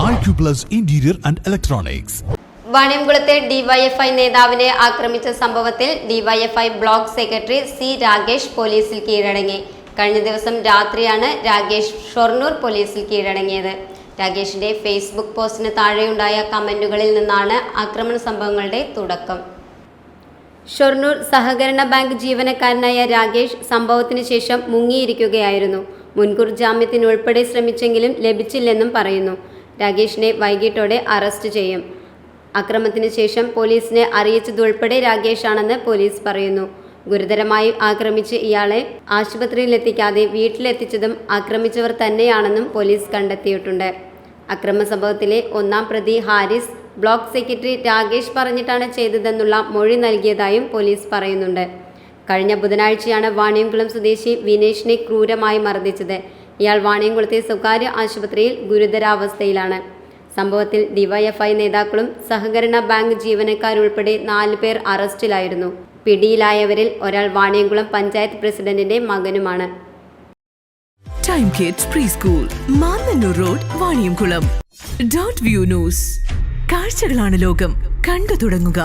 Acuplus Interior and Electronics. വാണിയംകുളത്തെ DYFI നേതാവിനെ ആക്രമിച്ച സംഭവത്തിൽ DYFI block secretary C Rakesh പോലീസിൽ കീഴടങ്ങി. കഴിഞ്ഞ ദിവസം രാത്രിയാണ് രാകേഷ് ഷൊർണൂർ പോലീസിൽ കീഴടങ്ങിയത്. രാകേഷിന്റെ ഫേസ്ബുക്ക് പോസ്റ്റിന് താഴെയുണ്ടായ കമന്റുകളിൽ നിന്നാണ് ആക്രമണ സംഭവങ്ങളുടെ തുടക്കം. ഷൊർണൂർ സഹകരണ ബാങ്ക് ജീവനക്കാരനായ രാകേഷ് സംഭവത്തിന് ശേഷം മുങ്ങിയിരിക്കുകയായിരുന്നു. മുൻകൂർ ജാമ്യത്തിനുൾപ്പെടെ ശ്രമിച്ചെങ്കിലും ലഭിച്ചില്ലെന്നും പറയുന്നു. രാഗേഷിനെ വൈകിട്ടോടെ അറസ്റ്റ് ചെയ്യും. അക്രമത്തിന് ശേഷം പോലീസിനെ അറിയിച്ചതുൾപ്പെടെ രാഗേഷാണെന്ന് പോലീസ് പറയുന്നു. ഗുരുതരമായി ആക്രമിച്ച് ഇയാളെ ആശുപത്രിയിലെത്തിക്കാതെ വീട്ടിലെത്തിച്ചതും ആക്രമിച്ചവർ തന്നെയാണെന്നും പോലീസ് കണ്ടെത്തിയിട്ടുണ്ട്. അക്രമ സംഭവത്തിലെ ഒന്നാം പ്രതി ഹാരിസ് ബ്ലോക്ക് സെക്രട്ടറി രാകേഷ് പറഞ്ഞിട്ടാണ് ചെയ്തതെന്നുള്ള മൊഴി നൽകിയതായും പോലീസ് പറയുന്നുണ്ട്. കഴിഞ്ഞ ബുധനാഴ്ചയാണ് വാണിയംകുളം സ്വദേശി വിനേഷിനെ ക്രൂരമായി മർദ്ദിച്ചത്. ഇയാൾ വാണിയംകുളത്തെ സ്വകാര്യ ആശുപത്രിയിൽ ഗുരുതരാവസ്ഥയിലാണ്. സംഭവത്തിൽ ഡിവൈഎഫ്ഐ നേതാക്കളും സഹകരണ ബാങ്ക് ജീവനക്കാരുൾപ്പെടെ നാല് പേർ അറസ്റ്റിലായിരുന്നു. പിടിയിലായവരിൽ ഒരാൾ വാണിയംകുളം പഞ്ചായത്ത് പ്രസിഡന്റിന്റെ മകനുമാണ്. കാഴ്ചകളാണ് ലോകം. കണ്ടു തുടങ്ങുക.